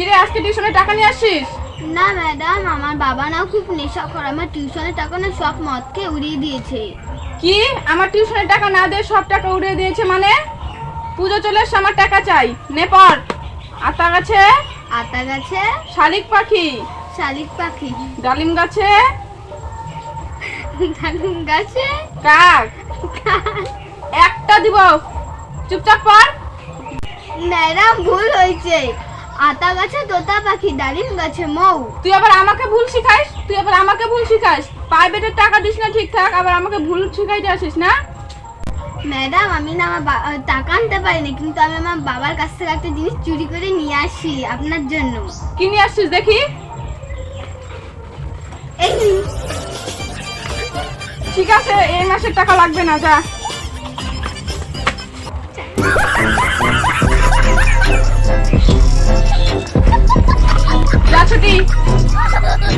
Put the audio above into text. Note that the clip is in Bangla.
কিরে আজকে টিউশনে টাকা নিয়ে আসিস? না ম্যাডাম আমার বাবা নাও খুব নেশা করে। আমার টিউশনের টাকা না সব মদ খেয়ে উড়িয়ে দিয়েছে। কি? আমার টিউশনের টাকা না দিয়ে সব টাকা উড়িয়ে দিয়েছে মানে? পুজো চলে এসছে আমার টাকা চাই। নে পর। আতা গাছে? আতা গাছে? শালিক পাখি? শালিক পাখি। ডালিম গাছে? ডালিম গাছে? কাক। একটা দিব। চুপচাপ পর। ম্যাডাম ভুল হয়েছে। আতা গাছে তোতা পাখি ডালিম গাছে মৌ। তুই আবার আমাকে ভুল শিখাইস তুই আবার আমাকে ভুল শিখাইস প্রাইভেটের টাকা দিস না ঠিকঠাক আবার আমাকে ভুল শিখাইতে আসিস না? ম্যাডাম আমি না আমার টাকা আনতে পারিনি কিন্তু আমি আমার বাবার কাছ থেকে একটা জিনিস চুরি করে নিয়ে আসি আপনার জন্য। কি নিয়ে আসছিস দেখি? এই ঠিক আছে এই মাসের টাকা লাগবে না যা। যা ছুটি